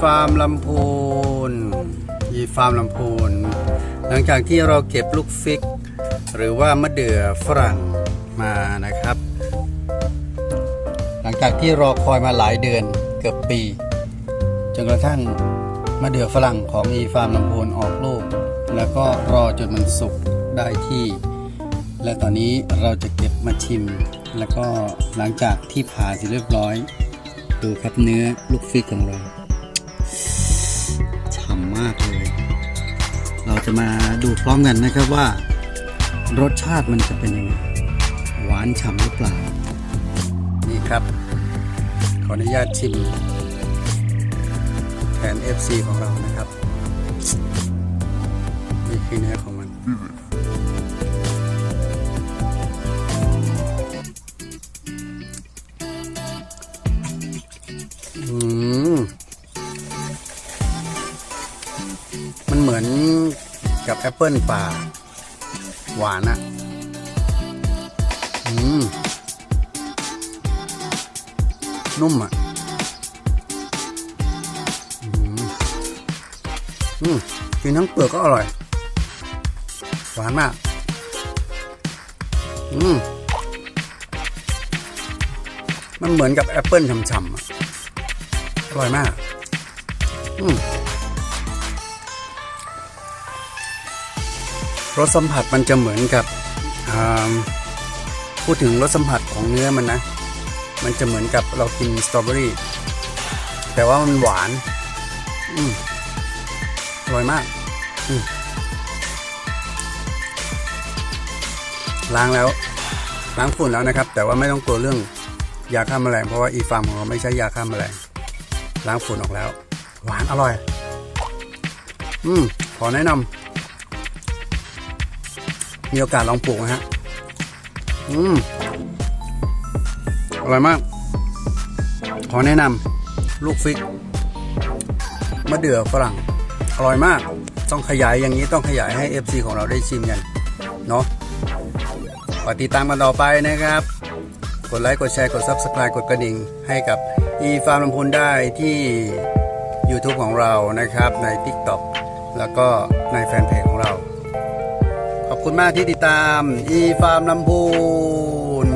ฟาร์มลำพูนอีฟาร์มลำพูนหลังจากที่เราเก็บลูกฟิก หรือว่ามะเดื่อฝรั่งมานะครับ หลังจากที่รอคอยมาหลายเดือนเกือบปี จนกระทั่งมะเดื่อฝรั่งของอีฟาร์มลำพูนออกลูก แล้วก็รอจนมันสุกได้ที่ และตอนนี้เราจะเก็บมาชิม แล้วก็หลังจากที่ผ่าเสร็จเรียบร้อย ดูครับเนื้อลูกฟิกของเรา จะมาดูพร้อมกันนะครับว่า รสชาติมันจะเป็นยังไงหวานฉ่ำหรือเปล่า นี่ครับ ขออนุญาตชิมแทน FC ของเรานะครับ นี่คือเนื้อของมัน กับแอปเปิลป่า หวานอะอืม นุ่มอะอืมอืมกินทั้งเปลือกก็อร่อย หวานมาก อืม มันเหมือนกับแอปเปิลฉ่ำๆอร่อยมาก อืม รสสัมผัสมันจะเหมือนกับพูดถึงรสสัมผัสของเนื้อมันนะ มันจะเหมือนกับเรากินสตรอเบอรี่แต่ว่ามันหวานอืมอร่อยมากอืมล้างแล้วล้างฝุ่นแล้วนะครับ แต่ว่าไม่ต้องกลัวเรื่องยาฆ่าแมลงเพราะว่าอีฟาร์มของเราไม่ใช้ยาฆ่าแมลงล้างฝุ่นออกแล้ว หวานอร่อย อืมขอแนะนำ มีโอกาสลองปลูกนะฮะ อืม อร่อยมาก ขอแนะนำลูกฟิกมะเดื่อฝรั่ง อร่อยมาก ต้องขยายอย่างนี้ต้องขยายให้ FC ของเราได้ชิมกัน เนาะฝากติดตามกันต่อไปนะครับ กดไลค์ กดแชร์ กด Subscribe กดกระดิ่ง ให้กับ e ฟาร์มลำพูนได้ที่ YouTube ของเรานะครับ ใน TikTok แล้วก็ในแฟนเพจของเรา อบคุณมากที่ติดตาม e ฟาร์มลำพูน